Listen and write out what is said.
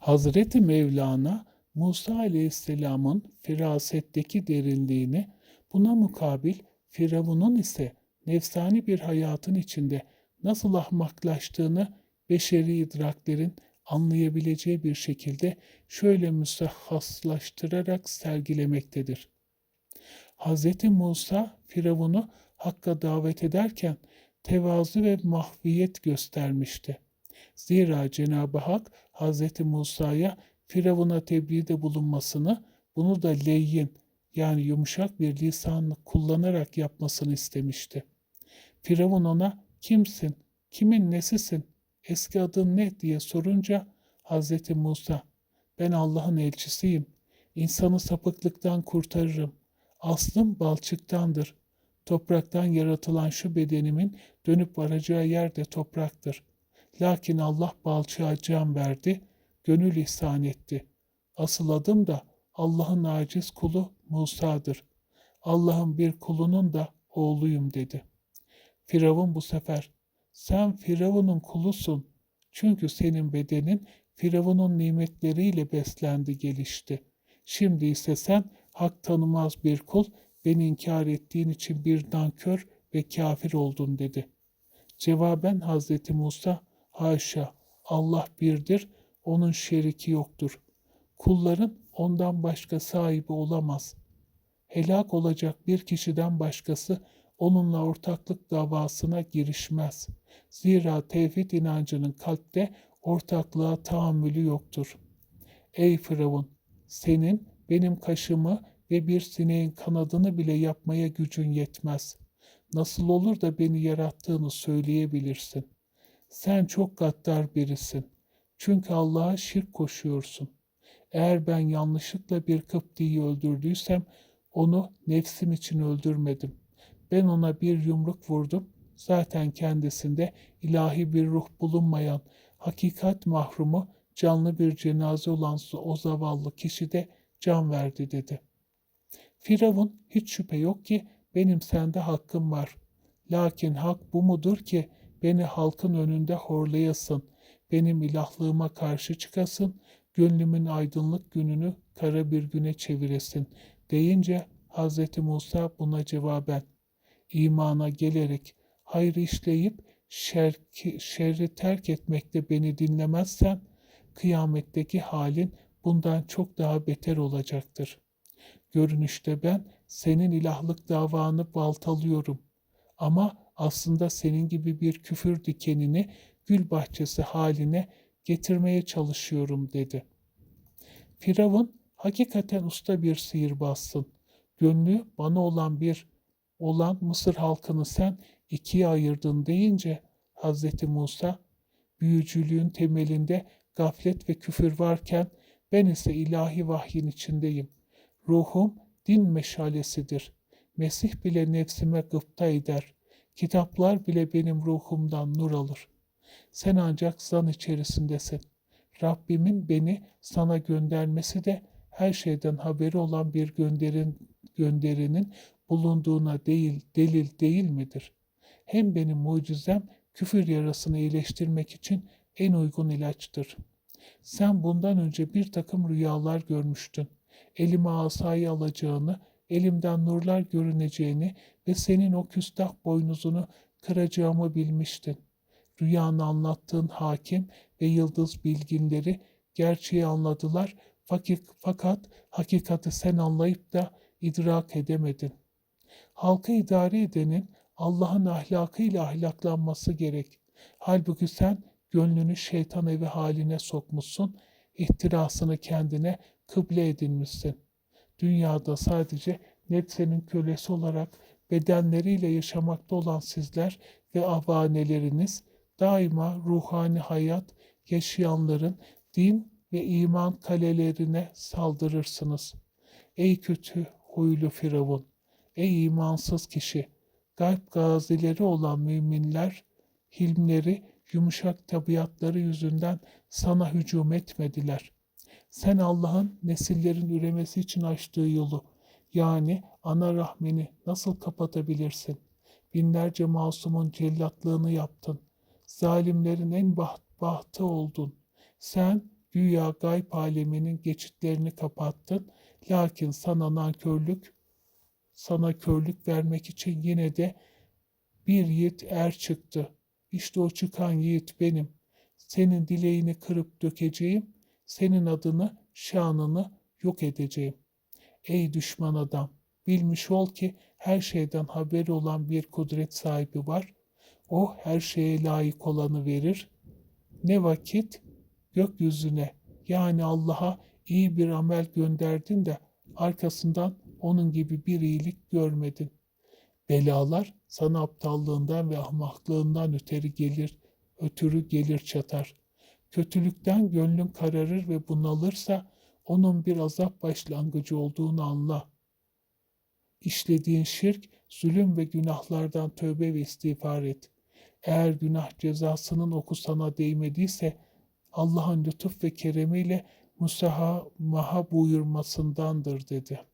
Hazreti Mevlana Musa Aleyhisselam'ın firasetteki derinliğini, buna mukabil Firavun'un ise nefsani bir hayatın içinde nasıl ahmaklaştığını beşeri idraklerin anlayabileceği bir şekilde şöyle müsahhaslaştırarak sergilemektedir. Hz. Musa Firavun'u Hakk'a davet ederken tevazu ve mahviyet göstermişti. Zira Cenab-ı Hak Hz. Musa'ya Firavun'a tebliğde bulunmasını, bunu da leyyin yani yumuşak bir lisan kullanarak yapmasını istemişti. Firavun ona kimsin, kimin nesisin, eski adın ne diye sorunca Hz. Musa ben Allah'ın elçisiyim, insanı sapıklıktan kurtarırım, aslım balçıktandır, topraktan yaratılan şu bedenimin dönüp varacağı yer de topraktır. Lakin Allah balçığa can verdi, gönül ihsan etti. Asıl adım da Allah'ın aciz kulu Musa'dır. Allah'ın bir kulunun da oğluyum dedi. Firavun bu sefer, sen Firavun'un kulusun. Çünkü senin bedenin Firavun'un nimetleriyle beslendi gelişti. Şimdi ise sen hak tanımaz bir kul, beni inkar ettiğin için bir nankör ve kafir oldun dedi. Cevaben Hazreti Musa, haşa Allah birdir, onun şeriki yoktur. Kulların ondan başka sahibi olamaz. Helak olacak bir kişiden başkası onunla ortaklık davasına girişmez. Zira tevhid inancının kalpte ortaklığa tahammülü yoktur. Ey Firavun! Senin benim kaşımı ve bir sineğin kanadını bile yapmaya gücün yetmez. Nasıl olur da beni yarattığını söyleyebilirsin. Sen çok gaddar birisin. Çünkü Allah'a şirk koşuyorsun. Eğer ben yanlışlıkla bir Kıpti'yi öldürdüysem onu nefsim için öldürmedim. Ben ona bir yumruk vurdum. Zaten kendisinde ilahi bir ruh bulunmayan, hakikat mahrumu, canlı bir cenaze olan o zavallı kişi de can verdi dedi. Firavun hiç şüphe yok ki benim sende hakkım var. Lakin hak bu mudur ki beni halkın önünde horlayasın, benim ilahlığıma karşı çıkasın, gönlümün aydınlık gününü kara bir güne çeviresin deyince Hz. Musa buna cevaben imana gelerek hayır işleyip şerki, şerri terk etmekte beni dinlemezsen kıyametteki halin bundan çok daha beter olacaktır. Görünüşte ben senin ilahlık davanı baltalıyorum ama aslında senin gibi bir küfür dikenini gül bahçesi haline getirmeye çalışıyorum dedi. Firavun hakikaten usta bir sihirbazsın. Gönlü bana olan bir olan Mısır halkını sen ikiye ayırdın deyince Hz. Musa büyücülüğün temelinde gaflet ve küfür varken ben ise ilahi vahyin içindeyim. Ruhum din meşalesidir. Mesih bile nefsime gıpta eder. Kitaplar bile benim ruhumdan nur alır. Sen ancak zan içerisindesin. Rabbimin beni sana göndermesi de her şeyden haberi olan bir gönderin, gönderinin bulunduğuna değil, delil değil midir? Hem benim mucizem küfür yarasını iyileştirmek için en uygun ilaçtır. Sen bundan önce bir takım rüyalar görmüştün. Elime asayı alacağını, elimden nurlar görüneceğini ve senin o küstah boynuzunu kıracağımı bilmiştin. Rüyanı anlattığın hakim ve yıldız bilginleri gerçeği anladılar fakat hakikati sen anlayıp da idrak edemedin. Halkı idare edenin Allah'ın ahlakıyla ahlaklanması gerek. Halbuki sen gönlünü şeytan evi haline sokmuşsun, ihtirasını kendine kıble edinmişsin. Dünyada sadece nefsenin kölesi olarak bedenleriyle yaşamakta olan sizler ve avaneleriniz daima ruhani hayat yaşayanların din ve iman kalelerine saldırırsınız. Ey kötü huylu Firavun, ey imansız kişi, kalp gazileri olan müminler, hilmleri, yumuşak tabiatları yüzünden sana hücum etmediler. Sen Allah'ın nesillerin üremesi için açtığı yolu, yani ana rahmini nasıl kapatabilirsin? Binlerce masumun cellatlığını yaptın. Zalimlerin en baht, bahtı oldun. Sen Güya gayb aleminin geçitlerini kapattın. Lakin sana nankörlük, sana körlük vermek için yine de bir yiğit er çıktı. İşte o çıkan yiğit benim. Senin dileğini kırıp dökeceğim. Senin adını, şanını yok edeceğim. Ey düşman adam, bilmiş ol ki her şeyden haberi olan bir kudret sahibi var. O her şeye layık olanı verir. Ne vakit gökyüzüne yani Allah'a iyi bir amel gönderdin de arkasından onun gibi bir iyilik görmedin. Belalar sana aptallığından ve ahmaklığından ötürü gelir, ötürü gelir çatar. Kötülükten gönlün kararır ve bunalırsa onun bir azap başlangıcı olduğunu anla. İşlediğin şirk, zulüm ve günahlardan tövbe ve istiğfar et. Eğer günah cezasının oku sana değmediyse Allah'ın lütuf ve keremiyle musahamaha buyurmasındandır dedi.''